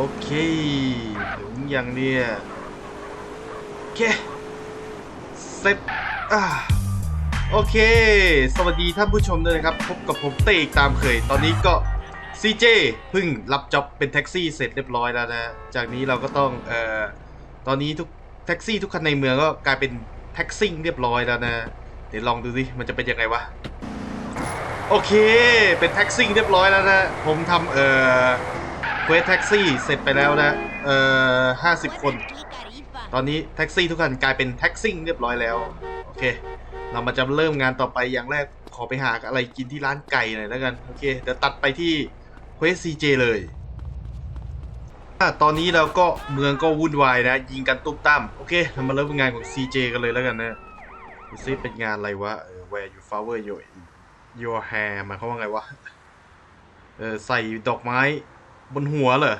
โอเคถึงอย่างเนี้ยโอเคเสร็จอ่าโอเค สวัสดีท่านผู้ชมด้วยนะครับ พบกับผมเต้อีกตามเคย ตอนนี้ก็ CJ เพิ่งรับจ็อบเป็นแท็กซี่เสร็จเรียบร้อยแล้วนะ จากนี้เราก็ต้องเอ่อตอนนี้ทุกแท็กซี่ทุกคันในเมืองก็กลายเป็นแท็กซิ่งเรียบร้อยแล้วนะ เดี๋ยวลองดูสิมันจะเป็นยังไงวะ โอเค เป็นแท็กซิ่งเรียบร้อยแล้วนะ ผมทำเอ่อ ควสแท็กซี่เสร็จไปแล้วนะ เอ่อห้าสิบคน ตอนนี้แท็กซี่ทุกคันกลายเป็นแท็กซิ่งเรียบร้อยแล้ว โอเค เรามาจะเริ่มงานต่อไปอย่างแรกขอไปหาอะไรกินที่ร้านไก่หน่อยแล้วกัน โอเค เดี๋ยวตัดไปที่เควสซีเจเลยตอนนี้เราก็เมืองก็วุ่นวายนะ ยิงกันตุ้มตั้มโอเคเรามาเริ่มงานของ CJ กันเลยแล้วกันนะซิเป็นงานอะไรวะ where you flower your your hair หมายความว่าไงวะ เออใส่ดอกไม้ บนหัวเหรอ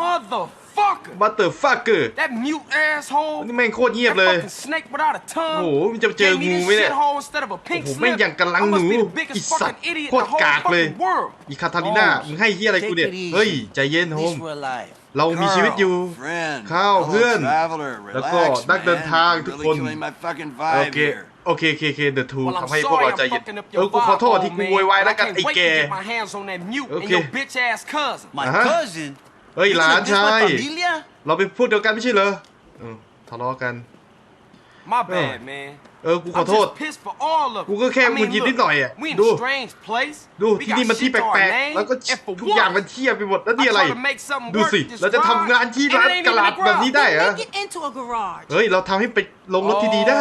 Motherfucker! motherfucker That mute asshole! นี่แม่งโคตรเงียบ That เลย fucking snake without a tongue! โอ้โหมันจะเจอ Gave me งู this ไหมเนี่ย shithole instead of a โอ้ pink โห slip. แม่งอย่างกำลัง I หนู must be the ไอี biggest สัต fucking ว์ idiot โค in ต the ร whole กากเลย fucking world. อีคาทาลิน่า Holmes มึงให้เฮียอะไรกูเนี่ย Take it easy. เฮ้ย ใจเย็น At โฮม least we're alive. เรามีชีวิตอยู่ friend, ข้าว fellow เพื่อน traveler, แล้วก็ relax, นักเดิน man. ทาง You're ทุก really คน killing my fucking โอ vibe เค here. โอเคเคเคเดอะทู Well, I'm ทำให้พวก sorry เรา I'm ใจเย็น fucking up เออ your กูขอโทษ vibe, ที่กู man, โวยวาย but แล้ว I กัน can't ไอ้ wait แก to get my hands on that mute and Okay. your bitch ass cousin. My Uh-huh. cousin? เฮ้ย Isn't หลาน this ชาย my familia? เราเป็นพวกเดียวกันไม่ใช่เหรอเออทะเลาะกัน My bad, man. เออ กูขอ I'm โทษ just pissed for all of กูก็แค่ I หงุด mean, หงิด look, นิดหน่อยอะ we in ดู a strange place. ดู We ที่ got นี่มันที่ shit to our แปลกๆ name, แล้วก็ and for ทุกอย่าง what? มันเที่ยไปหมด แล้วนี่ I อะไร try to make something ดู work สิ this เราจะทำงานที่ drive, ร้าน and it ain't กลาด even a แบบนี้ garage. ได้เหรอ Make it into a garage. เฮ้ย เราทำให้ไปลงรถที่ดีได้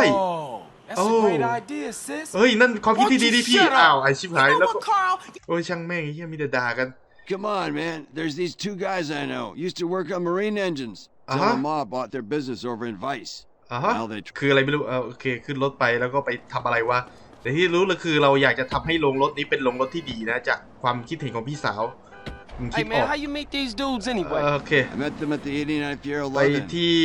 Oh, that's Oh. a great idea, sis. เฮ้ย นั่นความคิดที่ดีที่พี่ Won't you shut up? อ้าวไอชิบหาย You know แล้วก็ what, Carl? โอ้ยช่างแม่งไอ้เหี้ยมีแต่ด่ากัน Come on, man. There's these two guys I know. Used to work on marine engines. Uh-huh. Tell Ma bought their business over in Vice. อ่าฮะ Now they คืออะไรไม่รู้เออโอเคขึ้นรถไปแล้วก็ไปทำอะไรวะแต่ที่รู้เลยคือเราอยากจะทำให้โรงรถนี้เป็นโรงรถที่ดีนะจากความคิดเห็นของพี่สาว มึงคิ Hey ดอ man, อก how you meet these dudes เอ anyway? อโอเค I met them at the 89th year ไป 11. ที่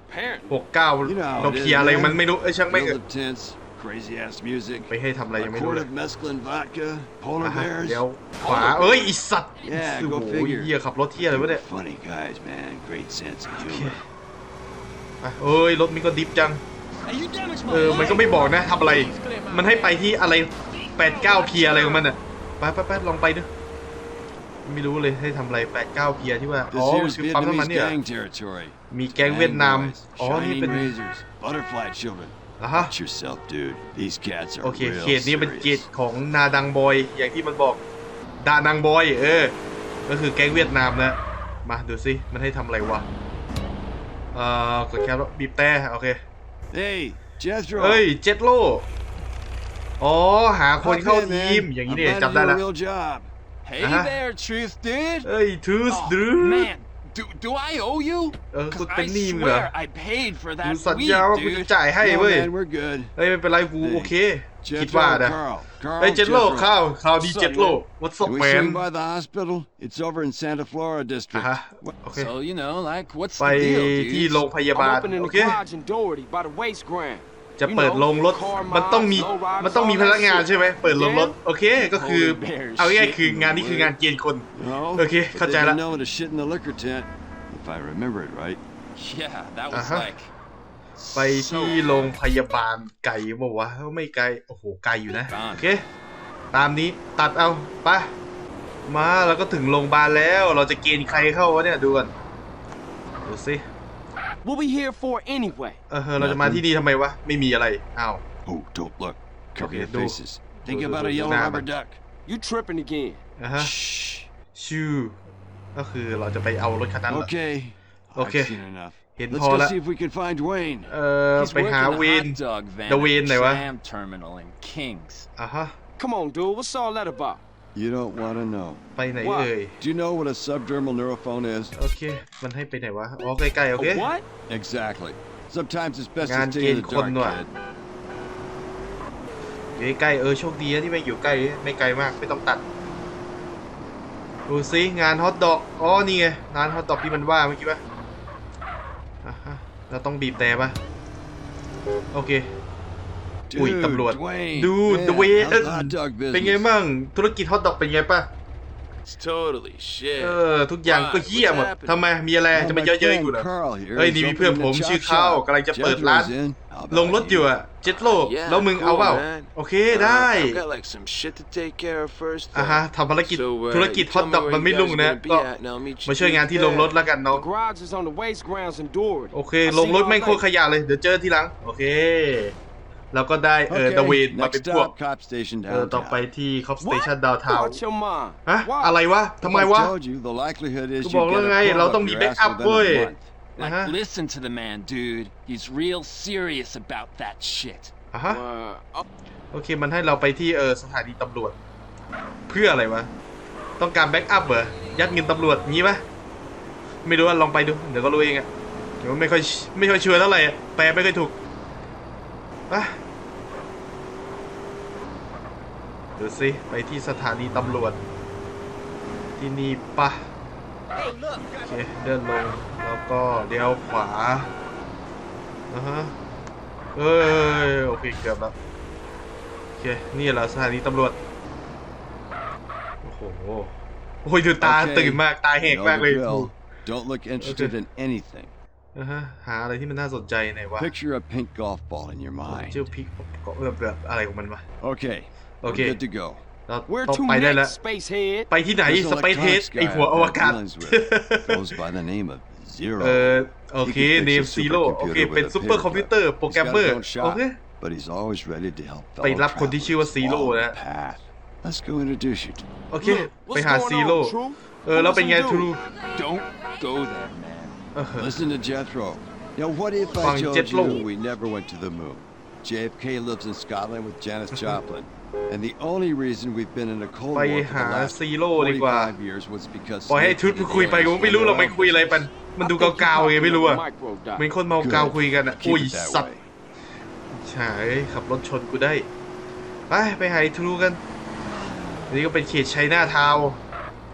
Apparently. 69 You know how เรา it เค is, ลียร์อะไร man. มันไม่รู้เอ้ยช่างแม่ง Field of tents, crazy ass music. ไปให้ทำอะไร A ยังไม่รู้ quart เลย of mescaline vodka, polar อะฮะ bears. เดี๋ยวขวาเอ้ยไอีสัตว์ Yeah, โอ้ go โห figure. เหี้ยขับรถเที่ยอะไรวะเนี่ย Funny guys, man. Great sense of humor. อะเอ้ยรถมันก็ดิฟจังเออ มันก็ไม่บอกนะทำอะไร มันให้ไปที่อะไรแปดเก้าเพียอะไรของมันอะ ไปไปไปลองไปดู ไม่รู้เลยให้ทำอะไรแปดเก้าเพียที่ว่า อ๋อ This here's คือปั๊มน้ำมัน Vietnamese เนี่ย gang territory. มีแก๊งเวียดนาม Boys, อ๋อ นี่ shining เป็น razors, butterfly children. อะฮะ Watch yourself, dude. These cats are โอเค real เขตนี้เป็นเขต serious. ของนาดังบอย อย่างที่มันบอกดานังบอย เออ ก็คือแก๊งเวียดนามนะ มาดูสิ มันให้ทำอะไรวะ เอ่อกดแคปแล้วบีบแต่โอเค Hey, Jethro. เฮ้ย เจ็ดโลอ๋อ หาคน Hop เข้า in, ทีม man. อย่างนี้ I'm เนี่ย glad จำได้ to do แล้ว a real job. Hey Uh-huh. there, Truth Dude. เอ้ยทูสดู Man, do, do I owe you? เออ กู Cause เป็น I หนี้มึงเหรอ swear I paid for กู that สัญ weed, ญาว่ากูจะ dude. จ่ายให้ No, เว้ย man, we're good. เฮ้ยไม่เป็นไรกูโอเค คิด Jethro, ว่านะ Carl. Carl, เฮ้ยเจ็ดโล Jethro. ข้าวข่าวดี What's up, เจ็ดโล man? What's up Can we man swing by the hospital? It's over in Santa Flora อ่ะ district. ฮะโอเค So, you know, like, what's ไป the deal, ที่ dude? โรงพยาบา I'm ล opening โอ the เค garage in Doherty by the waste ground. จะ You เปิด know, โรงรถ car มันต้องมี miles, low riders, มันต้องมี all พ that นักงาน shit. ใช่ไหมเปิดโรงรถโอเคก็คือ Polar bears เอาง่ายๆคื shit องานนี้คืองานเกณฑ์คน No, Okay, but เข้าใจ they've ละ been known to shit in the liquor tent, if I remember it right. Yeah, that was Uh-huh. like... ไปที่โรงพยาบาลไกลบอกว่าวะไม่ไกลโอ้โหไกลอยู่นะบ้านโอเคตามนี้ตัดเอาไปมาเราก็ถึงโรงพยาบาลแล้ว เราจะเกณฑ์ใครเข้าวะเนี่ยดูก่อนดูสิ What we here for anyway? เออเราจะมาที่นี่ทำไมวะ ไม่มีอะไร อ้าว Oh, don't look. Cover Okay, your do- faces. Think do- about do- a do yellow now, rubber man. duck. You tripping again. อ่ะฮะ Shh. ชื่อ ก็คือเราจะไปเอารถคันนั้นเหรอ Okay. Okay. I've seen enough. Hiện Let's ho go đã. see if we can find Dwayne. เออ He's ไปหา working เว a น hot dog van The at Wayne này quá. tram terminal in Kings. อ่ะฮะ Come on, dude. What's all that about? You don't want to know. ไปไหนว่าเอ่ย Do you know what a subdermal neurophone is? โอเค มันให้ไปไหนวะ อ๋อ ใกล้ๆ โอเค A what? Exactly. Sometimes it's best Ngàn to stay in kiên the quân dark, rồi. kid. อยู่ใกล้ๆเออ โชคดีนะที่ไม่อยู่ใกล้ ไม่ไกลมาก ไม่ต้องตัด ดูซิงานฮอตดอก อ๋อ นี่ไง ร้านฮอตดอกที่มันว่าเมื่อกี้ปะอะฮะเราต้องบีบแต่ปะโอเค Ui, Dude, tầm luật. Dwayne. Dude, man, Dwayne. how's the hot dog เป็นไง business? มั่งธุรกิจฮอตดอกเป็นไงปะ It's totally เอ shit. อทุกอย่างก็เหี้ยหมดทำไมมีอะไรจะมาเยอะๆอยู่เหรอ Carl here. เฮ้ย is นี่มีเพื่อน opening ผม a ชื่อ chop เขา shop. กำลังจะเปิดร้าน Jethro's in. How about ลงรถอยู่ you? อะเจ็ตโล Yeah, แล้วมึงเอาเปล่า cool, man. โอเคได้ Uh, I've got like some shit to take care of first. อะ though. ฮะทำภารกิจ So, uh, ธุรกิจ you ฮอต tell me ดอก where มัน you ไม่ guys รุ่ง are นะ gonna be ก็ at, and I'll meet you มาช่วยงานที่ลงรถ there. แล้วกันน้อง The garage is on the waste grounds in Doherty. โอเค I'll ลง see รถ y'all แม่งโคตร later. ขยะเลยเดี๋ยวเจอทีหลังโอเค เราก็ได้เออ Okay, ดาเวนมาเป็น next พวก stop, cop station เออต่อไป downtown. ที่คอปสเตชันดาวทาว Watch your mind. ฮะ Why? อะไรวะทำไมวะ I told you, the likelihood is กู you บอก get แล้ว a ไง pull เรา up ต้องมี your แบ็ก ass อัพ within เว้ย a month. Like, Uh-huh. listen to the man, dude. He's real serious about that shit. อะฮะ Uh, oh, โอเค มันให้เราไปที่เออสถานีตำรวจ เพื่ออะไรวะ ต้องการแบ็กอัพเหรอ ยัดเงินตำรวจงี้ปะไม่รู้ว่าลองไปดู เดี๋ยวก็รู้เองอะเดี๋ยวไม่ค่อยไม่ค่อยชัวร์เท่าไหร่อะแปลไม่ค่อยถูกอะ ดูสิ ไปที่สถานีตำรวจ ที่นี่ปะโอเค เดินลง แล้วก็เลี้ยวขวาอะฮะเอ้ย โอเค เกือบแล้ว โอเค นี่เหรอสถานีตำรวจ โอ้โห โอ้ยดูตา Okay, ตื่นมาก ตาแห You ก know มาก the เลย drill. Don't look interested Okay. in anything. อ่าฮะหาอะไรที่มันน่าสนใจหน่อยวะ Picture a pink golf ball in your ชื่อ mind. พิกแบบแบบอะไรของมันวะ Okay, we're Okay. good to go. เรา where ต้อง to ไปได้แล้ว next, spacehead? ไปที่ไหน This สเปซเทส electronics ไอ guy หัว I've อว had กาศ dealings with goes by the name of Zero. เออโอเค He can fix เนม a ซีโร่ supercomputer โอเค with เป็น a ซูเปอร์ paper คอมพิวเตอร์ cut. โปร He's แกรม got เมอ his ร์ own โอ shop, เค but he's always ready to help ไป fellow รับคนที่ชื่อว่า travelers Zero follow นะ the path. Let's go introduce you to him. โอเค What's ไปหา going ซีโร่ on, True? เออ แล้วเป็นไง What does ท he รู do? Don't go there, man. Listen to Jethro. Now, what if I Fang told Jethro. you we never went to the moon? JFK lives in Scotland with Janis Joplin. And the only reason we've been in a Cold ไป War for หา the last ซีโร่ดีกว่า45 years was because ปล่อยให้ Snake ชุด and คุยไปกูไม่รู้เราไม่คุยอะไรมันมันดูเกาๆไงไม่รู้อะ Micro dot. เหมือนคนเมาเกาคุยกันอะ Keep อุ้ย it that สัตว์ way. ใช่ขับรถชนกูได้ ไปไปหาไอ้ทรูกัน นี่ก็เป็นเขตชัยนาทาวน์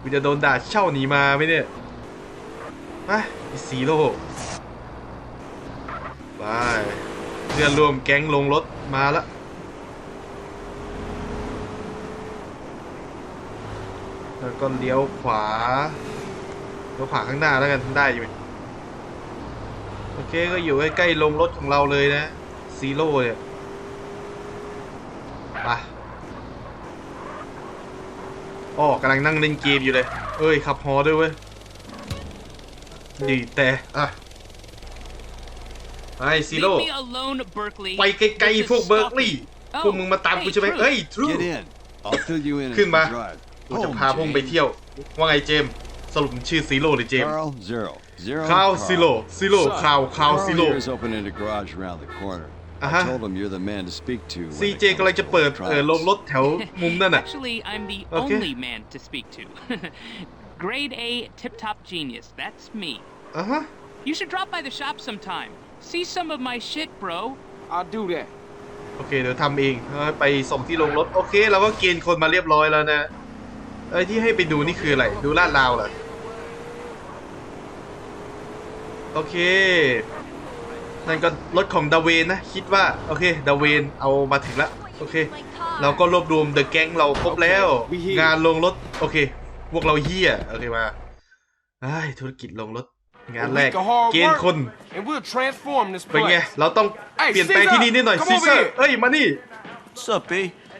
กูจะโดนด่าเช่าหนีมาไหมเนี่ยไปไอ้ซีโร่ไปเพื่อนรวมแก๊งลงรถมาละ แล้วก็เลี้ยวขวาเลี้ยวขวาข้างหน้าแล้วกันได้อยู่ไหมโอเคก็อยู่ใกล้ๆลงรถของเราเลยนะซีโร่เนี่ยไปอ๋อกำลังนั่งเล่นเกมอยู่เลย เอ้ย ขับฮอด้วยเว้ย ดีแต่อะไอซีโร่ Leave me alone, Berkeley. ไปไกล This is ๆพวกเบิร์กลีย์ stalking. พวกมึงมาตามกูใช่ไหม hey, เฮ้ยทรู Get in. I'll fill you in as ขึ้น you มา drive. กูจะ Home, พาพวกมึงไป James. เที่ยว ว่าไงเจมส์สรุปมึงชื่อซีโร่หรือเจมส์ Carl, Zero. Zero. คาว Carl. ซีโร่ซีโร่คาวคาว Carl ซีโร่ here is opening a garage around the corner. Uh-huh. I told him you're the man to speak to. when ซี it เจ comes กำลังจะ to เปิดเออ electronics. ลงรถแถวมุมนั่นน่ะ Actually, I'm the Okay. only man to speak to. Grade A tip top genius. That's me. อะฮะ You should drop by the shop sometime. See some of my shit, bro. I'll do that. โอเคเดี๋ยวทำเองเอาไปส่งที่ลงรถ โอเคเราก็เกณฑ์คนมาเรียบร้อยแล้วนะ ไอ้ที่ให้ไปดูนี่คืออะไร ดูลาดราวเหรอ โอเค นั่นก็รถของดาเวนนะ คิดว่า โอเคดาเวนเอามาถึงแล้วโอเค เราก็รวบรวมเดอะแก๊งเราครบแล้ว We here งานลงรถ โอเค พวกเราเฮียโอเคมาไอ้ยธุรกิจลงรถ งานแรก A week of hard เกณฑ์คน And we'll transform this เป็นไง place. เราต้อง Hey, เปลี่ยนแปลง Caesar! ที่นี่นิดหน่อย Come ซี over เซอร์ here! เอ้ย มานี่ What's up, B?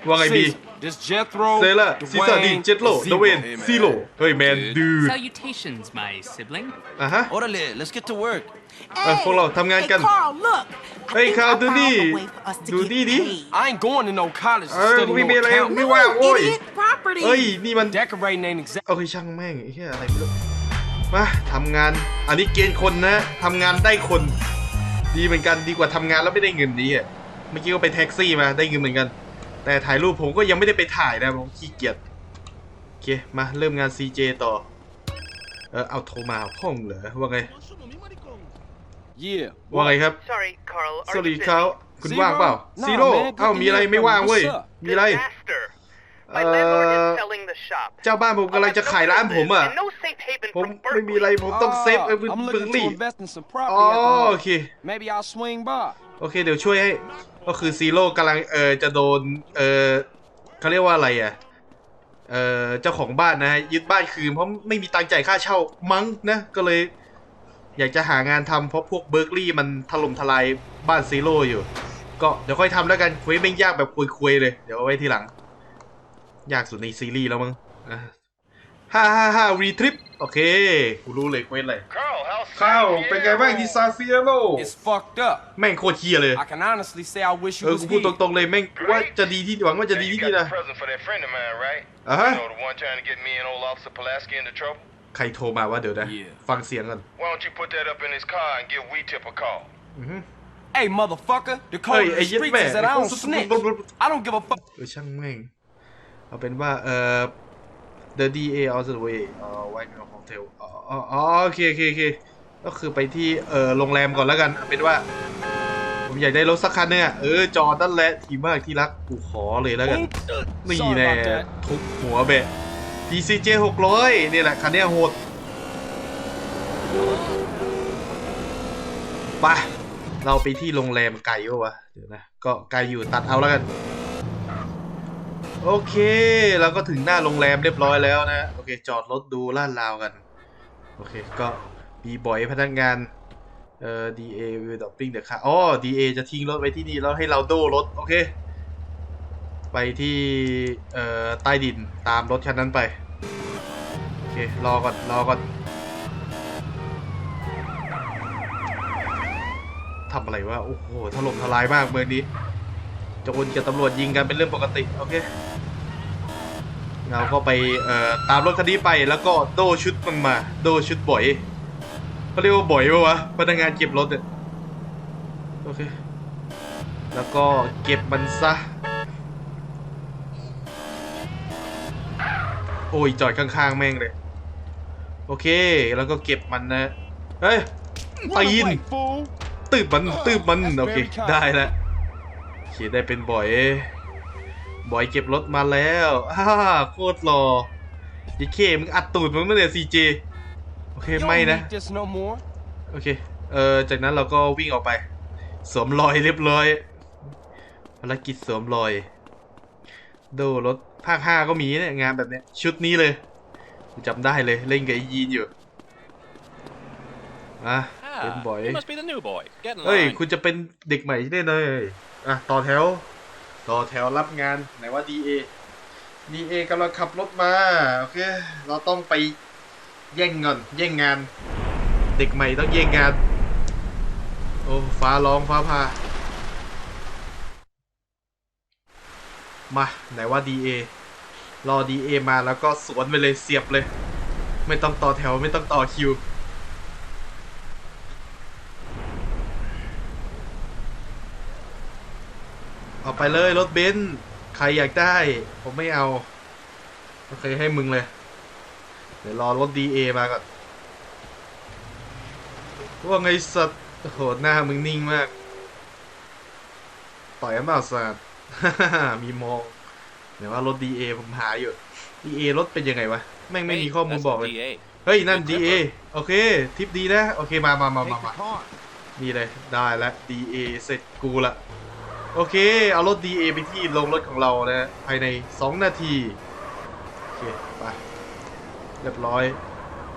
ว่าไงบี Caesar, This Jethro. เซล่าซีเซอร์ดี Dwayne, เจ็ดโล Zero. ดเวน Hey, man. ซีโลเฮ้ยแมน Dude. ดูด Salutations, my sibling. อะฮะ Orale, let's get to work. เออพวกเราทำงานกัน Hey, Carl, look. I Hey, think Carl, I do found นี่ a way for us to ดู get นี่ดิ paid. I ain't going to no college to เออ study ไม่ no มีอะไร accounting. ไม่ว่างโว้ย Idiot property. เอ้ย นี่มัน Decorating ain't exact. โอเคช่างแม่งไอ้เหี้ยอะไรไม่รู้มาทำงาน อันนี้เกณฑ์คนนะทำงานได้คน ดีเหมือนกันดีกว่าทำงานแล้วไม่ได้เงินดีอะ เมื่อกี้ก็ไปแท็กซี่มาได้เงินเหมือนกัน แต่ถ่ายรูปผมก็ยังไม่ได้ไปถ่ายนะผมขี้เกียจโอเคมาเริ่มงาน CJ ต่อ เออเอาโทรมาพ่องเหรอว่าไง Yeah. ว่าไงครับ Sorry, Carl. ส Are วัสดี you เขา busy? คุณว่างเปล่า Nah, ซีโร่ man, good เอ้า to มีอะไร hear ไม่ from ว่าง you. เว้ย What's up? มีอะไร Disaster. My Uh, landlord is selling the shop. เจ้าบ้านผมกำลังจะขายร้านผมอะ And no safe haven ผม from ไม่มีอะไร Berkeley. ผมต้องเซฟไอ้ Uh, บึ้ I'm บึ้ looking ลี่ to invest in some อ๋อ property. at the โอ moment. เค Maybe I'll swing by. โอเคเดี๋ยวช่วยให้ ก็คือซีโร่กำลังเออจะโดนเออเขาเรียกว่าอะไรอะเออเจ้าของบ้านนะฮะยึดบ้านคืนเพราะไม่มีตังค์จ่ายค่าเช่ามั้งนะก็เลย อยากจะหางานทำเพราะพวกเบิร์กลีย์มันถล่มทลายบ้านซีโร่อยู่ ก็เดี๋ยวค่อยทำแล้วกันเควสไม่ยากแบบคุยๆเลย เดี๋ยวเอาไว้ทีหลัง ยากสุดในซีรีส์แล้วมั้ง ฮ่าฮ่าฮ่ารีทริปโอเค กูรู้เลยเควสอะไร Carl, how's ข้าวเป็นไงบ้างที่ซานฟิเอโร It's fucked up. แม่งโคตรเฮียเลย I can honestly say I wish เอ you อ was กูพูด here. ตรงๆเลยแม่งว่าจะดีที่หวังว่าจะดี Say ที่ you นี่ got นะ the present for that friend of mine, right? Uh-huh. You know, the one trying to get me and old Officer Pulaski into trouble? ใครโทรมาว่าเดี๋ยวนะ Yeah. ฟังเสียงก่อน Why don't you put that up in his car and give We Tip a call? Hey, motherfucker. The code Hey, of the hey, streets man. is that I don't snitch. I don't give a fuck. เออช่างแม่ง เอาเป็นว่า เอ่อ the DA out the way เอ่อ white Mill hotel อ๋ออ๋ออ๋อโอเคโอเคโอเคก็คือไปที่เอ่อโรงแรมก่อนแล้วกันเอาเป็นว่า ผมอยากได้รถสักคันเนี่ยเออจอดนั่นแหละทีมากที่รักกูขอเลยแล้วกัน นี่ Sorry แน่ about that. ทุบหัวเบะ DCJ 600นี่แหละคันเนี้ยโหดไปเราไปที่โรงแรมไกลปะวะเดี๋ยวนะ ก็ไกลอยู่ตัดเอาแล้วกัน โอเคเราก็ถึงหน้าโรงแรมเรียบร้อยแล้วนะ โอเค จอดรถดูลาดราวกัน โอเค ก็มีบอยพนักงาน เอ่อ DA will dropping the car อ๋อ DA จะทิ้งรถไว้ที่นี่แล้วให้เราโดรถ โอเค ไปที่ เอ่อ ใต้ดินตามรถคันนั้นไป โอเค รอก่อน รอก่อนทำอะไรวะ โอ้โหถล่มทลายมากเมืองนี้โจรกับตำรวจยิงกันเป็นเรื่องปกติ โอเค เราก็ไปเอ่อตามรถคันนี้ไปแล้วก็โดชุดมันมา โดชุดบ่อยเขาเรียกว่าบ่อยปะวะพนักงานเก็บรถเนี่ยโอเค แล้วก็เก็บมันซะ โอ้ยจอดข้างๆแม่งเลย โอเค แล้วก็เก็บมันนะ เฮ้ยตีน Wait, fool. ตืบมันตืบมัน โอเค very kind. ได้แล้วโอเคได้เป็นบ่อย บ่อยเก็บรถมาแล้วฮ่าโคตรหล่อยี่เคมึงอัดตูดมันไม่เนี่ยซีเจโอเค You don't ไม่นะ need this no more. โอเคเออจากนั้นเราก็วิ่งออกไป สวมรอยเรียบร้อยภารกิจสวมรอย ดูรถภาคห้าก็มีเนี่ยงานแบบเนี้ยชุดนี้เลยกูจำได้เลยเล่นกับไอ้ยีนอยู่อะเป็นบ่อย You must be the new boy. Get in เฮ้ย line. คุณจะเป็นเด็กใหม่ที่ได้เลยอะต่อแถว ต่อแถวรับงานไหนว่า DA DA กำลังขับรถมา โอเค เราต้องไปแย่งเงินแย่งงาน เด็กใหม่ต้องแย่งงาน โอ้ฟ้าร้องฟ้าผ่ามาไหนว่า DA รอ DA มาแล้วก็สวนไปเลยเสียบเลย ไม่ต้องต่อแถวไม่ต้องต่อคิว เอาไปเลยรถเบนซ์ใครอยากได้ ผมไม่เอาโอเคให้มึงเลย เดี๋ยวรอรถ DA มาก่อนว่าไงสัตว์โอ้โหหน้ามึงนิ่งมาก ต่อยกันเปล่าสัตว์มีมองเดี๋ยวว่ารถ DA ผมหาอยู่ DA รถเป็นยังไงวะ แม่งไม่มี Hey, ข้อมูล that's บอก the เลย DA. เฮ้ย นั่น Good DA tripper. โอเค ทิปดีนะ โอเค มามามามา Take มา the car. นี่เลย ได้แล้ว DA เสร็จกูละ โอเค เอารถ DA ไปที่โรงรถของเรานะภายใน 2 นาที โอเค ไป เรียบร้อย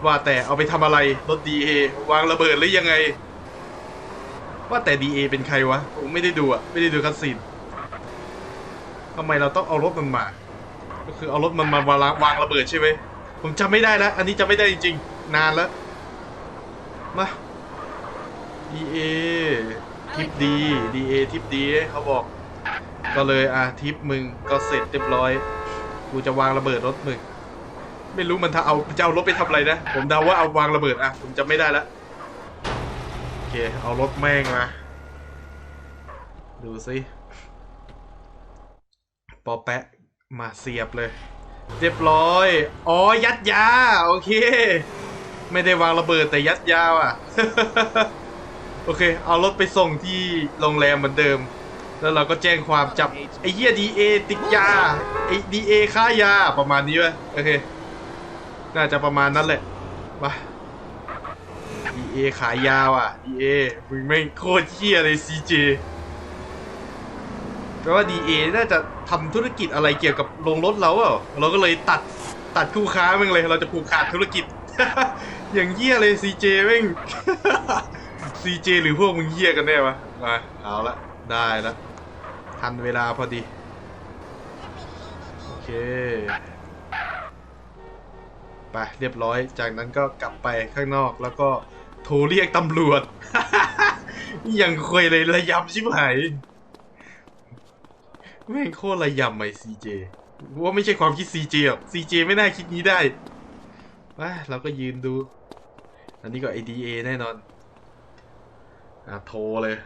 ว่าแต่เอาไปทำอะไร รถ DA วางระเบิดหรือยังไง ว่าแต่ DA เป็นใครวะ ผมไม่ได้ดูอะไม่ได้ดูคัสซีนทำไมเราต้องเอารถมันมา ก็คือเอารถมันมาวางวางระเบิดใช่ไหม ผมจำไม่ได้แล้ว อันนี้จำไม่ได้จริงๆ นานแล้ว มา DA ทิปดี DA ทิปดีเขาบอก ก็เลยอะทิปมึงก็เสร็จเรียบร้อย กูจะวางระเบิดรถมึง ไม่รู้มันถ้าเอาจะเอารถไปทำอะไรนะ ผมเดาว่าเอาวางระเบิดอะผมจำไม่ได้ละโอเค เอารถแม่งมา ดูสิปอแปะมาเสียบเลย เรียบร้อย อ๋อ ยัดยา โอเค ไม่ได้วางระเบิดแต่ยัดยาวอะ โอเค เอารถไปส่งที่โรงแรมเหมือนเดิม แล้วเราก็แจ้งความจับไอ้เหี้ยดีเอติดยาไอ้ดีเอค่ายาประมาณนี้วะโอเค น่าจะประมาณนั้นแหละมาดีเอขายยาว่ะดีเอมึงแม่งโคตรเหี้ยเลยซีเจแปลว่า DA น่าจะทำธุรกิจอะไรเกี่ยวกับโรงรถเราเปล่าเราก็เลยตัดตัดคู่ค้ามึงเลย เราจะผูกขาดธุรกิจ อย่างเหี้ยเลย CJ แม่ง CJ หรือพวกมึงเหี้ยกันแน่วะมาเอาละได้ละทันเวลาพอดี โอเค ไปเรียบร้อยจากนั้นก็กลับไปข้างนอกแล้วก็โทรเรียกตำรวจ ยังคุยเลยระยำชิบหายแม่งโคตรระยำไอ้ซีเจว่าไม่ใช่ความคิดซีเจหรอกซีเจไม่น่าคิดนี้ได้ไปเราก็ยืนดู อันนี้ก็ ADA แน่นอน อะโทรเลย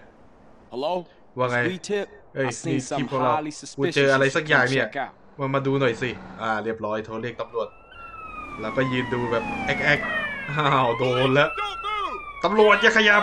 Hello? Well, I- Lee Tip? Hey, I seen Lee, something keep on up. highly กูเจ suspicious. ออะไร You สัก should อย่าง come เนี่ย check out. มามาดูหน่อยสิ อ่า เรียบร้อยโทรเรียกตำรวจ แล้วก็ยืนดูแบบแอ๊กแอ๊กอ้าวโดนแล้ว ตำรวจอย่าขยับ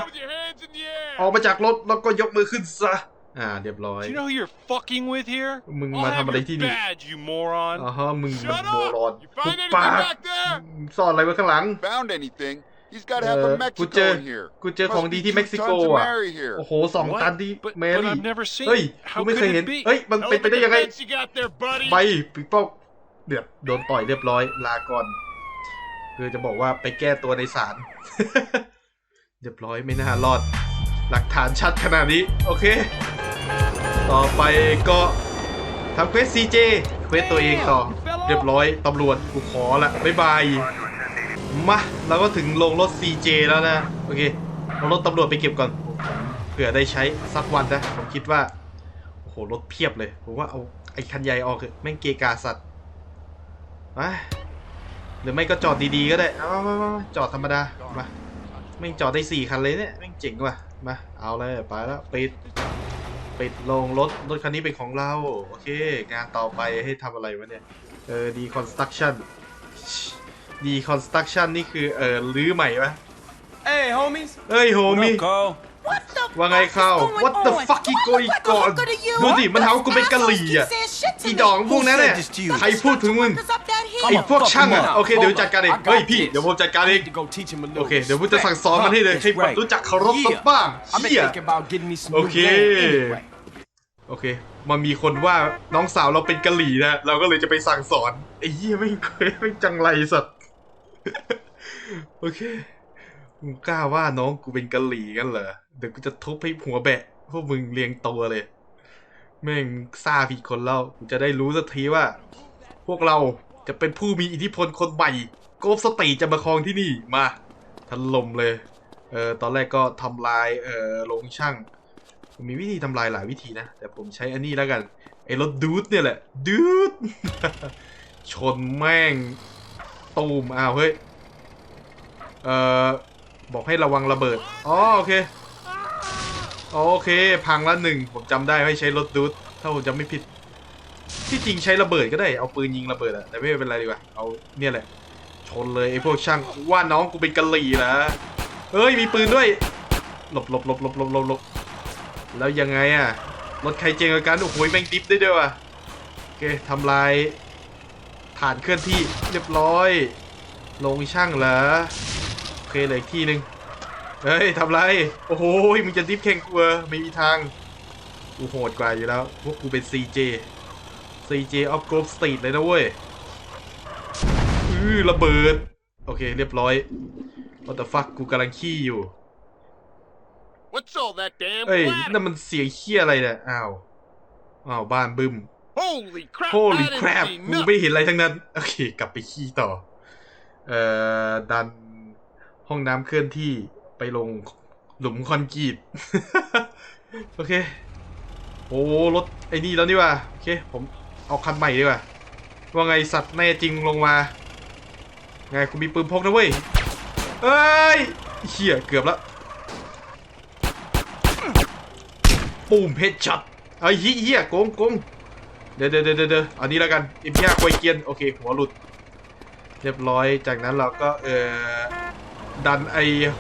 ออกมาจากรถแล้วก็ยกมือขึ้นซะ อ่า เรียบร้อย Do you know who you're fucking with here? มึง I'll มา have ทำอะไร your ที่นี่ badge, you moron. อ๋อฮะมึงมัน Shut โม up! รอน You ปุ find บ anything ปาก back there? ซ่อนอะไรไว้ข้างหลัง Found anything? He's got เอ half อ of กู Mexico เจอ in here. กูเจอของ Must ดี be ที่ two เม็กซิโก tons of อะ Mary here. โอ้โหสอง What? ตันที่ But- แม but รี่ I've never seen เฮ้ย it. กู How ไม่เคย could เห็น it be? เฮ้ย มัน Hell เป็น of ไป a ได้ยังไง defense you got there, buddy. ไปปิ๊กป้องเดือดโดนต่อยเรียบร้อย ลาก่อนคือจะบอกว่าไปแก้ตัวในศาล เรียบร้อยไม่น่ารอด หลักฐานชัดขนาดนี้ โอเค ต่อไปก็ทำเควส CJ เควสตัวเองต่อ เรียบร้อยตำรวจกูขอละ บ๊ายบาย มาเราก็ถึงลงรถ CJ แล้วนะ โอเคเอารถตำรวจไปเก็บก่อน เผื่อได้ใช้สักวันนะ ผมคิดว่า โอ้โห รถเพียบเลย ผมว่าเอาไอ้คันใหญ่ออกเถอะแม่งเกกาสัตว์ไปหรือไม่ก็จอดดีๆก็ได้เอามามามาจอดธรรมดา มาแม่งจอดได้สี่คันเลยเนี่ยแม่งเจ๋งว่ะ มา เอาเลยไปแล้วปิดปิดลงรถ รถคันนี้เป็นของเรา โอเค งานต่อไปให้ทำอะไรวะเนี่ย เออ ดีคอนสตรักชั่น ดีคอนสตรักชั่นนี่คือเออรื้อใหม่ปะ Hey, homies. เอ้ยโฮ What มี่ up, Carl? What the ว่าไง fuck is เข้า going What the on? fuck is going Look like a on hooker to you. ดูสิมันหาว่ากูเป็นกะหรี่อะ Assholes keep saying shit to อี me. ดองพวกนั้นเนี่ย Who said this to you? ใครพูดถึงมึง Fuckers up that hill. ไอ้พวกช่างอะ Come on. โอเคเดี๋ยวจัดการเอง I got เฮ้ยพี่ this. เดี๋ยวผมจัดการเอง I need to go teach him a little โอเคเดี๋ยวผมจะสั่งสอนมันให้เลย Huh, ให้ that's มัน right. รู้จักเคารพสัก Yeah. บ้าง I've been เชี่ย thinking about getting me some new Okay. game anyway. โอเค มันมีคนว่าน้องสาวเราเป็นกะหรี่นะ เราก็เลยจะไปสั่งสอนไอ้เหี้ยไม่งเคยไม่งจังไรสัตว์ โอเค มึงกล้าว่าน้องกูเป็นกะหรี่กันเหรอ เดี๋ยวกูจะทุบให้หัวแบะ พวกมึงเรียงตัวเลย แม่งซ่าผิดคนแล้วกูจะได้รู้สักทีว่า พวกเราจะเป็นผู้มีอิทธิพลคนใหม่โกบสตีจะมาครองที่นี่มาถล่มเลย เออตอนแรกก็ทำลาย เออโรงช่าง มีวิธีทำลายหลายวิธีนะ แต่ผมใช้อันนี้แล้วกัน ไอ้รถดูดเนี่ยแหละ ดูด ชนแม่ง ตูมอ้าวเฮ้ย เอ่อ บอกให้ระวังระเบิด อ๋อโอเค โอเค พังละหนึ่งผมจำได้ให้ใช้รถดูดถ้าผมจำไม่ผิด ที่จริงใช้ระเบิดก็ได้ เอาปืนยิงระเบิดอะแต่ไม่เป็นไรดีกว่า เอาเนี่ยแหละ ชนเลยไอ้พวกช่างว่าน้องกูเป็นกะหรี่นะเฮ้ยมีปืนด้วย หลบหลบหลบหลบหลบหลบหลบแล้วยังไงอะรถใครเจงกับกันโอ้โหแม่งดิฟได้ด้วยว่ะโอเคทำลาย ฐานเคลื่อนที่เรียบร้อย ลงช่างเหรอโอเคเหลืออีกที่หนึ่งเฮ้ยทำไร โอ้โหมึงจะดิฟแข่งกูเหรอไม่มีทาง กูโหดกว่าอยู่แล้ว พวกกูเป็น CJ CJ of Grove Street เลยนะเว้ยอือระเบิด โอเคเรียบร้อย What the fuck กูกำลังขี้อยู่ What's all that damn เอ้ย clatter? นั่นมันเสียงเคี้ยอะไรเนี่ย อ้าว อ้าว บ้านบึ้ม Holy crap! Holy I didn't crap see กู nothing. ไม่เห็นอะไรทั้งนั้น โอเค กลับไปขี้ต่อ เอ่อ ดันห้องน้ำเคลื่อนที่ไปลงหลุมคอนกรีต โอเค โอ้รถไอ้นี่แล้วนี่ว่ะโอเค ผมเอาคันใหม่ดีกว่า ว่าไงสัตว์แน่จริงลงมา ไงกูมีปืนพกนะเว้ย เอ้ยเฮียเกือบละปูมเพชรช็อตเอ้ยเฮียเฮียโกงโกง เดี๋ยวเดี๋ยวเดี๋ยวเดี๋ยวอันนี้แล้วกันอิมพิอาควยเกียนโอเคหัวหลุด เรียบร้อยจากนั้นเราก็เอ่อดันไอ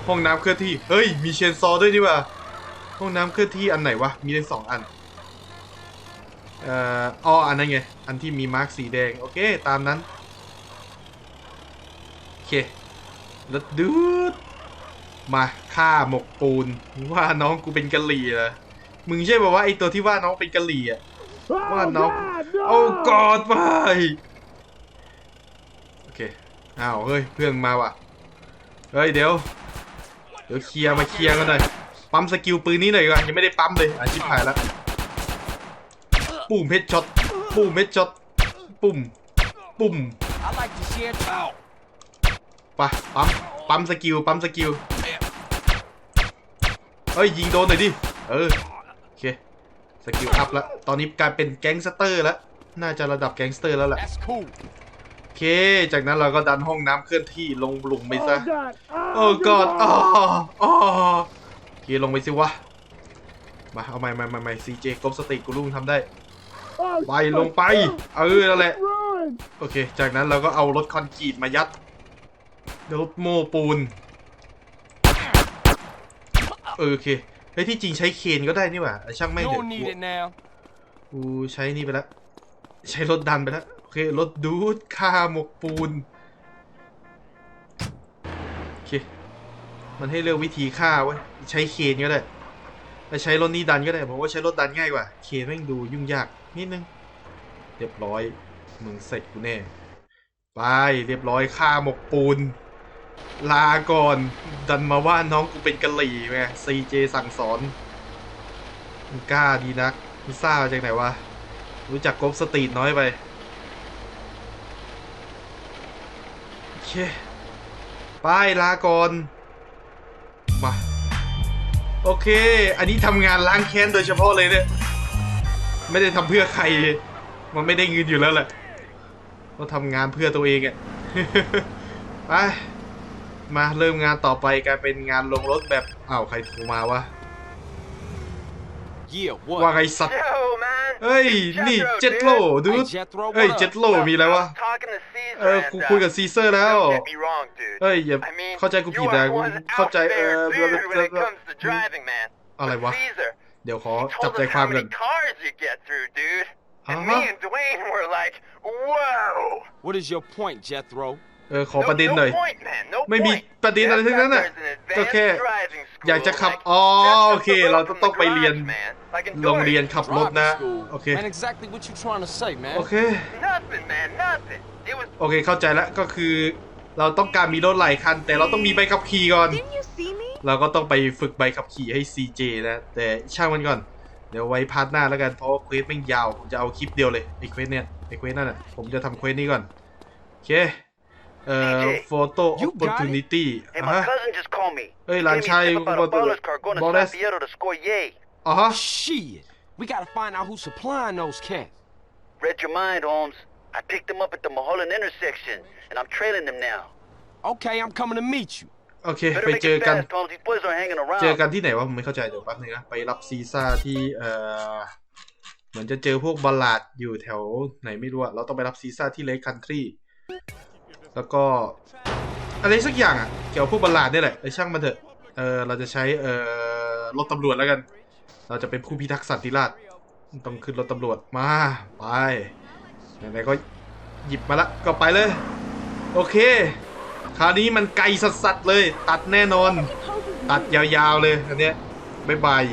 ห้องน้ำเคลื่อนที่เฮ้ยมีเชนซอด้วยนี่ว่ะห้องน้ำเคลื่อนที่อันไหนวะมีได้สองอันเอ่ออ้ออันนั้นไงอันที่มีมาร์กสีแดงโอเคตามนั้นโอเคแล้วดูดมาฆ่าหมกปูนว่าน้องกูเป็นกะหรี่เหรอมึงใช่ป่าวว่าไอตัวที่ว่าน้องเป็นกะหรี่อะว่าน้อง โอ้กอดไปโอเคอ้าวเฮ้ยเพื่อนมาว่ะเฮ้ยเดี๋ยวเดี๋ยวเคลียร์มาเคลียร์กันหน่อยปั๊มสกิลปืนนี้หน่อยดีกว่อนยังไม่ได้ปั๊มเลยอาชิบหายแล้วปุ่มเพชรช็อตปุ่มเพชรช็อตปุ่มปุ่ม I like to share talk. ไปะปั๊มปั๊มสกิลปั๊มสกิลเฮ้ยยิงโดนหน่อยดิเออโอเคสกิลอัพแล้วตอนนี้กลายเป็นแก๊งสเตอร์แล้ว น่าจะระดับแก๊งสเตอร์แล้วแหละ That's cool. โอเค จากนั้นเราก็ดันห้องน้ำเคลื่อนที่ลงหลุมไปซะ โอ้กอดอ๋ออ๋อโอเคลงไปสิวะ มาเอาใหม่ใหม่ใหม่ใหม่ซีเจกลมสติกูลุงทำได้ ไปลงไป เออนั่นแหละ โอเค จากนั้นเราก็เอารถคอนกรีตมายัดรถโม้ปูนเออโอเคเฮ้ยที่จริงใช้เคนก็ได้นี่หว่าเออช่าง You แม่งเถ don't อะ need it now. กูใช้นี่ไปแล้ว ใช้รถดันไปแล้ว โอเค รถดูดค่าหมกปูน โอเค มันให้เลือกวิธีฆ่าเว้ยใช้เคนก็ได้แต่ใช้รถนี้ดันก็ได้ผมว่าใช้รถดันง่ายกว่า เคนแม่งดูยุ่งยากนิดนึง เรียบร้อย มึงเสร็จกูแน่ ไป เรียบร้อยฆ่าหมกปูน ลาก่อน ดันมาว่าน้องกูเป็นกะหรี่ไงซีเจสั่งสอนมึงกล้าดีนักมึงซ่ามาจากไหนวะ รู้จักกบสตรีทน้อยไป โอเคไปลาก่อนมาโอเค อันนี้ทำงานล้างแค้นโดยเฉพาะเลยเนี่ย ไม่ได้ทำเพื่อใคร มันไม่ได้เงินอยู่แล้วแหละก็ทำงานเพื่อตัวเองอะไปมาเริ่มงานต่อไปกลายเป็นงานลงรถแบบอ้าวใครโทรมาวะ Yeah, ว่า what? ไงสัตว์ Yo, man. เฮ้ย นี่เจ็ดโลดู Hey, Jethro, เฮ้ย what เจ็ up? ดโลมีแล้ววะ I'm talking to Caesar เออ กู and, คุย uh, กับซีเซอร์แล้ว Don't get me wrong, dude. เฮ้ย อย่า I mean, เข้าใจกู you ผิดนะ are กู one เข้าใจ out เอ there อ dude when it comes to driving, man. อะไร But วะ Caesar, เดี๋ยวขอ he จับ told ใจ us ความ how กัน many cars you get through, dude. And Uh-huh. me and Dwayne were like, whoa. What is your point, Jethro? เออขอประเด็นหน่อย No point, man. No ไม่มี point. ประเด็นอะไรทั้งนั้นน่ะ There's an ก็แค่ advanced driving school, อยากจะขับ like, อ๋อ just โอ up เค the road เรา from ต้อง the ไปเรียน garage, man. Like in โรงเรียน Dorian. ขับรถ Driving นะ school. โอเค Man, exactly what you trying to say, man. โอเค Nothing, man. Nothing. It was โอเคเข้าใจแล้วก็คือ เราต้องการมีรถหลายคัน แต่เราต้องมีใบขับขี่ก่อน Didn't you see me? เราก็ต้องไปฝึกใบขับขี่ให้ CJ นะ แต่ช่างมันก่อน เดี๋ยวไว้พาร์ทหน้าแล้วกัน เพราะว่าเควสแม่งยาว ผมจะเอาคลิปเดียวเลยไอ้เควสเนี่ยไอ้เควสนั่นน่ะผมจะทำเควสนี้ก่อน โอเค เอ่อ CJ photo You got it? opportunity Hey, อะ my ฮะ cousin just called me. Hey, He lan gave me chai, a tip about a what the- baller's car going to Bones? San Fierro to score yay. อ๋อฮะ Shit. We gotta find out who's supplying those cats. Read your mind, Holmes. I picked them up at the Mulholland intersection, and I'm trailing them now. Okay, I'm coming to meet you. โอเค Better ไป make เจอ it กัน fast, Holmes. These boys aren't hanging เจอ around. กันที่ไหนวะผมไม่เข้าใจเดี๋ยวแป๊บนึงนะ ไปรับซีซ่าที่เอ่อเหมือนจะเจอพวกบัลลาดอยู่แถวไหนไม่รู้อะเราต้องไปรับซีซ่าที่เลคคันทรี แล้วก็อะไรสักอย่างอะเกี่ยวกับพวกบัลลาดนี่แหละไอช่างมันเถอะเออเราจะใช้เออรถตำรวจแล้วกัน เราจะเป็นผู้พิทักษ์สันติราษฎร์ต้องขึ้นรถตำรวจมาไปไหนๆก็หยิบมาละก็ไปเลย โอเค คราวนี้มันไกลสัสๆเลย ตัดแน่นอน ตัดยาวๆเลยอันเนี้ยบายบาย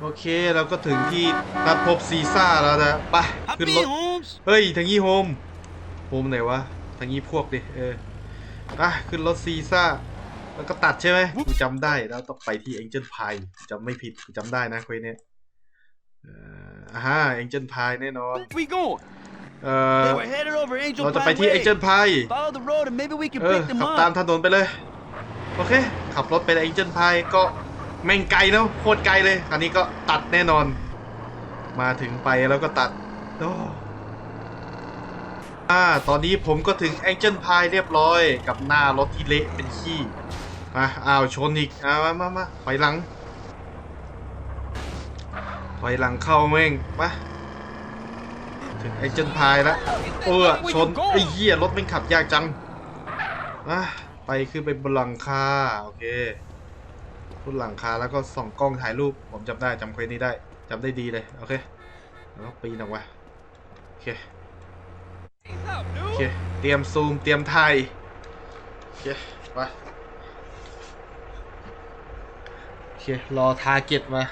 โอเคเราก็ถึงที่นัดพบซีซ่าแล้วนะไปขึ้นรถเฮ้ยทางนี้โฮมโฮมไหนวะ ทางนี้พวกดิเอออะขึ้นรถซีซ่า แล้วก็ตัดใช่ไหมกูจำได้แล้วต้องไปที่ Angel Pie จำไม่ผิดกูจำได้นะเควสเนี้ยเอ่ออ่าฮะ Angel Pie แน่นอน We going. เอ่อ They were headed over Angel เราจะไป Pine ที่ Way. Angel Pie Follow the road and maybe we can เออ pick them ขับตาม up. ถนนไปเลย โอเค ขับรถไป Angel Pie ก็แม่งไกลเนอะโคตรไกลเลย คราวนี้ก็ตัดแน่นอน มาถึงไปแล้วก็ตัดโอ้ อ่าตอนนี้ผมก็ถึง Angel Pie เรียบร้อยกับหน้ารถที่เละเป็นขี้มาอ้าวชนอีกอ่ามามามาถอยหลังถอยหลังเข้าแม่งมาถึง Angel Pie แล้วเออชนไอ้เหี้ยรถม่งขับยากจังอะไปขึ้นไปบนหลังคาโอเคบนหลังคาแล้วก็ส่องกล้องถ่ายรูปผมจำได้จำเควสนี้ได้จำได้ดีเลยโอเคแล้วก็ปีนออกมาโอเค โอเค เตรียมซูม เตรียมถ่ายโอเค ไป โอเค รอทาร์เก็ตมา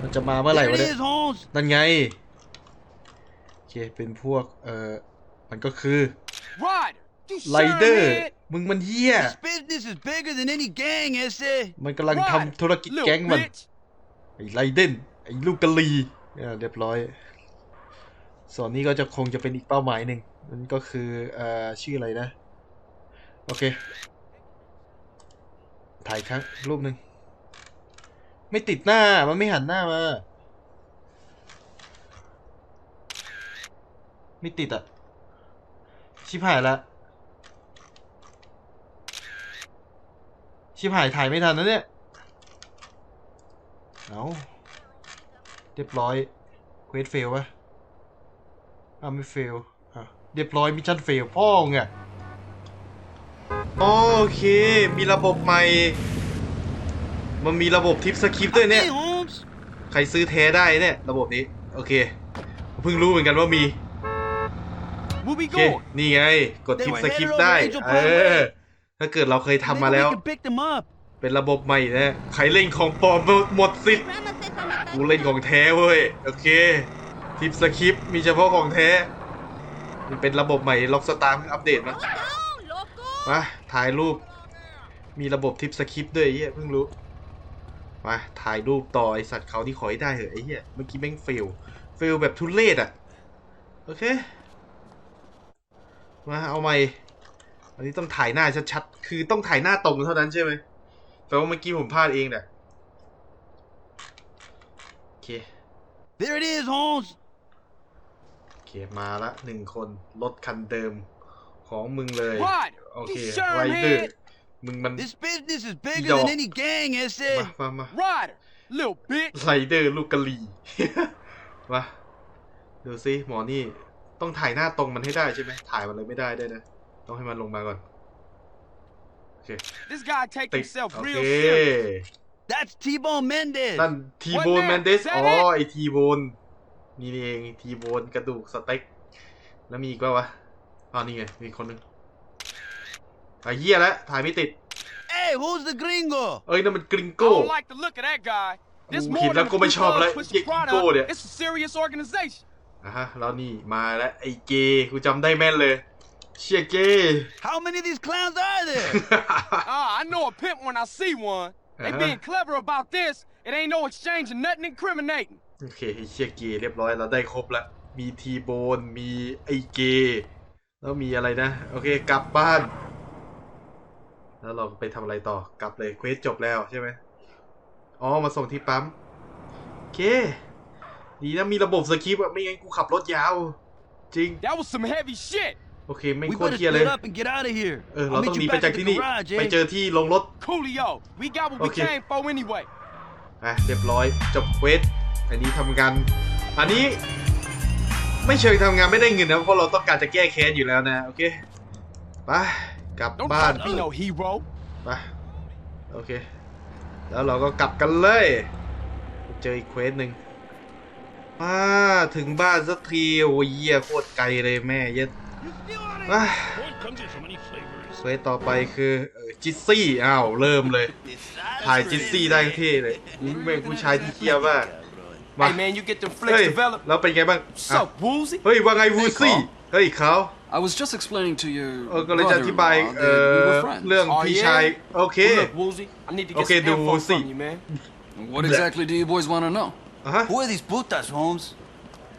มันจะมาเมื่อไหร่วะ Here it เนี่ย is, Holmes. นั่นไงเค เป็นพวก เอ่อ มันก็คือ Ryder, you ไรเดอร์ Sherman. มึงมันเฮี้ย This business is bigger than any gang, ese. มันกำลังทำธุรกิจ Little แก๊งมัน bitch. ไอ้ไรเดน ไอ้ลูกกะลีเนี่ยเรียบร้อย ส่วนนี้ก็จะคงจะเป็นอีกเป้าหมายหนึ่งนั่นก็คือเอ่อชื่ออะไรนะ โอเค ถ่ายครั้งรูปหนึ่ง ไม่ติดหน้า มันไม่หันหน้ามา ไม่ติดอะ ชิบหายละ ชิบหายถ่ายไม่ทันนะเนี่ย เอาเรียบร้อย เควสเฟลปะ อ้าวไม่เฟลอะเรียบร้อยมิชชั่นเฟลพ่อไงโอเค มีระบบใหม่ มันมีระบบทิปสคริปต์ด้วยเนี่ย Hey, Holmes. ใครซื้อแท้ได้เนี่ย ระบบนี้ โอเค เพิ่งรู้เหมือนกันว่ามี Where we โอเค going? นี่ไง กดทิป They ส were คริป headed ต์ได้ over Angel เอ Parkway อถ้าเกิดเราเคยทำมา Maybe แล้ว we can pick them up. เป็นระบบใหม่นะ ใครเล่นของปลอมหมดสิทธิ์ กูเล่นของแท้เว้ย โอเค ทิปสคริปต์มีเฉพาะของแท้ มันเป็นระบบใหม่ล็อกสตาร์อัปเดตมามาถ่ายรูป มีระบบทิปสคริปต์ด้วยไอ้เหี้ยเพิ่งรู้ มาถ่ายรูปต่อไอสัตว์เขาที่ขอให้ได้เหอะไอ้เหี้ยเมื่อกี้แม่งเฟล เฟลแบบทุเรศอะ โอเค มาเอาใหม่ อันนี้ต้องถ่ายหน้าชัดๆ คือต้องถ่ายหน้าตรงเท่านั้นใช่ไหมแปลว่าเมื่อกี้ผมพลาดเองเนี่ยโอเค There it is, Holmes. โอเคมาละหนึ่งคนรถคันเดิมของมึงเลย Ryder, โอเค you ไรเดอร์ Sherman. มึงมัน This business is bigger Yo. than any gang, ese. มามามา Ryder, little bitch. ไรเดอร์ลูกกะลีมาดูซิหมอนี่ต้องถ่ายหน้าตรงมันให้ได้ใช่ไหมถ่ายมันเลยไม่ได้ด้วยนะ ต้องให้มันลงมาก่อนโอเค This guy take ติด himself โอ real เค serious. That's T-Bone Mendez. นั่นทีโบน What แม man? นเดส Is that อ๋อ it? ไอทีโบน นี่นี่เองทีโบนกระดูกสเต็ก แล้วมีอีกป่าวะอ๋อนี่ไง มีอีกคนนึงไอ้เหี้ยแล้วถ่ายไม่ติด Hey, who's the gringo? เอ้ยนั่นมันกริง I โก้ don't like the look of that guy. This Ooh, more kid, than lang ko a may few shop, thugs like, pushing yeah, product. go there. It's a serious organization. อะฮะแล้วนี่มาแล้วไอ้เกย์กูจำได้แม่นเลยเชียเกย์ How many of these clowns are there? Ah, I know a pimp when I see one. They Uh-huh. being clever about this. It ain't no exchange of nothing incriminating. โอเคไอ้เชียเกย์เรียบร้อยเราได้ครบละมีทีโบนมีไอ้เกย์แล้วมีอะไรนะ โอเค กลับบ้าน แล้วเราไปทำอะไรต่อกลับเลยเควสจบแล้วใช่ไหมอ๋อ มาส่งที่ปั๊ม โอเค ดีนะมีระบบสคริปต์อะไม่งั้นกูขับรถยาว จริง That was some heavy shit. โอเคไม่ง we โคตร better เทียเลย split up and get out of here. เออ I'll เราต้อ meet งหนี you ไป back จาก at ที่ the นี่ garage, ไป eh? เจอที่ลงรถ Coolio, we got what we Okay. came for anyway. อะเรียบร้อยจบเควสอันนี้ทำงานอันนี้ไม่เชิงทำงานไม่ได้เงินนะเพราะเราต้องการจะแก้แค้นอยู่แล้วนะ โอเคไปกลับ Don't บ้าน try to be no hero. ไปโอเค แล้วเราก็กลับกันเลย เจออีกเควสหนึ่งมาถึงบ้านสักทีโอ้ยเหี้ยโคตรไกลเลยแม่เย็ดอะ เควสต่อไปคือเอ่อจิสซี่อ้าวเริ่มเลย ถ่ายจิสซี่ได้เท่เลยนี่แม่งผู้ชายที่เที่ยวมากมา Hey man, you get them เฮ้ flicks ย developed. แล้วเป็นไงบ้าง What's อะ up, Woozy? เฮ้ยว่าไงวูซี่เฮ้ยเขา I was just explaining to your เออก็เลยจะอธิบาย brother-in-law เอ่ that we อ were friends. เรื่อง Oh, พี่ yeah? ชายโอเค Well, look, Woozy, I need to get Okay, some do info Woozy. from you, man. What exactly do you boys want to know? อะฮะ Who are these putas, Holmes?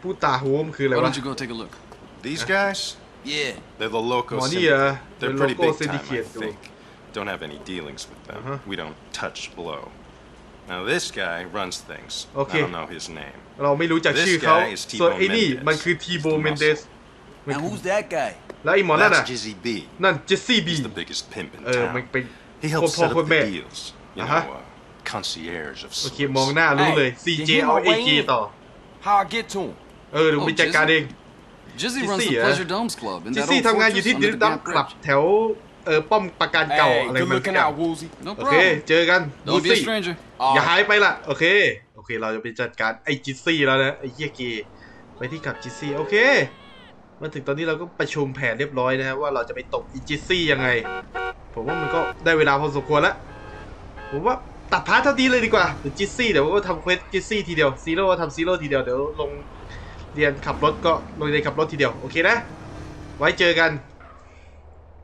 ผู้ตาโฮมคืออะไร Why วะ don't you go take a look? These guys? Yeah. They're the local Money, syndicate. uh, They're the pretty local big time, I syndicate, though. think. Don't have any dealings with them. Uh-huh. We don't touch blow. Now this guy runs things. Okay. I don't know his name. เราไม่รู้จัก This ชื่อเขา guy is T-Bone ส่วนไอ้นี่ Mendez. มันคือทีโบ He's the เมนเดส And who's that guy? แล้วไอ้หมอนั่น That's อ่ะ Jizzy B. นั่นเจสซี่บี He's the biggest pimp in เออ มัน town. เป็น He โคตร helps พ่อ set โค up ตรแม่ the deals. You Uh-huh. know, uh, concierge of โอเค sorts. มองหน้ารู้เลย Hey, CJ did he เอา know เอ way เ in? ต่อ How I get to him? เออเดี๋ยวไปจัดการเอง Jizzy Jizzy, runs the eh? Pleasure Domes Club in จิส that ซี่ old ทำงานอยู่ fortress ที่ under ดิ the ดัม Damp คลับ Bridge. แถวเออป้อมปราการเก่า Hey, อะไร good มัน looking กัน out, Woozy. No โอเค problem. เจอกัน Don't be a ซี่ stranger. อย่า All หา right. ยไปล่ะ โอเค โอเค เราจะไปจัดการไอ้จิสซี่แล้วนะ ไอ้เฮียเกย์ไปที่กับจิสซี่ โอเค มาถึงตอนนี้เราก็ประชุมแผนเรียบร้อยนะครับว่าเราจะไปตบอีจิสซี่ยังไง ผมว่ามันก็ได้เวลาพอสมควรแล้ว ผมว่าตัดพาร์ทเท่านี้เลยดีกว่าเดี๋ยวจิสซี่เดี๋ยวก็ทำเควสจิสซี่ทีเดียวซีโร่ทำซีโร่ทีเดียวเดี๋ยวลง เรียนขับรถก็โรงเรียนขับรถทีเดียว โอเคนะ ไว้เจอกัน